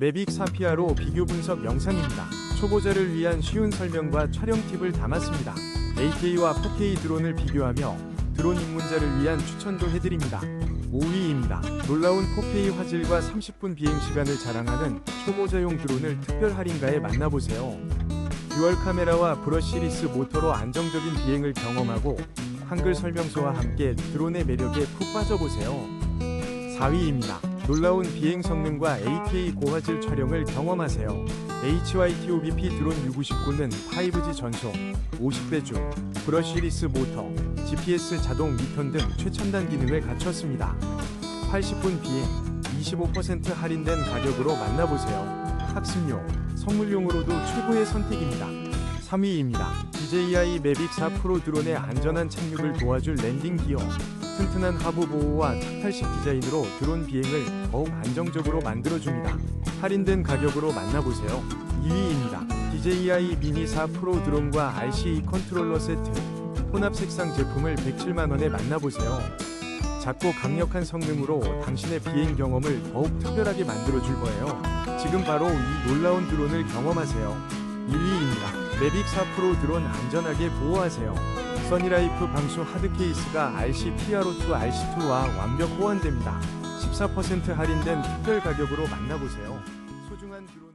매빅 사피아로 비교 분석 영상입니다. 초보자를 위한 쉬운 설명과 촬영 팁을 담았습니다. 8K와 4K 드론을 비교하며 드론 입문자를 위한 추천도 해드립니다. 5위입니다. 놀라운 4K 화질과 30분 비행 시간을 자랑하는 초보자용 드론을 특별 할인가에 만나보세요. 듀얼 카메라와 브러쉬리스 모터로 안정적인 비행을 경험하고 한글 설명서와 함께 드론의 매력에 푹 빠져보세요. 4위입니다. 놀라운 비행 성능과 8K 고화질 촬영을 경험하세요. HYTOBP 드론 659는 5G 전송, 50배 줌, 브러쉬리스 모터, GPS 자동 미턴 등 최첨단 기능을 갖췄습니다. 80분 비행, 25% 할인된 가격으로 만나보세요. 학습용, 선물용으로도 최고의 선택입니다. 3위입니다. DJI 매빅 4 프로 드론의 안전한 착륙을 도와줄 랜딩 기어. 튼튼한 하부 보호와 탁탈식 디자인으로 드론 비행을 더욱 안정적으로 만들어줍니다. 할인된 가격으로 만나보세요. 2위입니다. DJI 미니 4 프로 드론과 RCE 컨트롤러 세트. 혼합 색상 제품을 107만원에 만나보세요. 작고 강력한 성능으로 당신의 비행 경험을 더욱 특별하게 만들어줄 거예요. 지금 바로 이 놀라운 드론을 경험하세요. 1위입니다. 매빅 4 프로 드론 안전하게 보호하세요. 써니라이프 방수 하드 케이스가 RC PRO2 RC2와 완벽 호환됩니다. 14% 할인된 특별 가격으로 만나보세요. 소중한 드론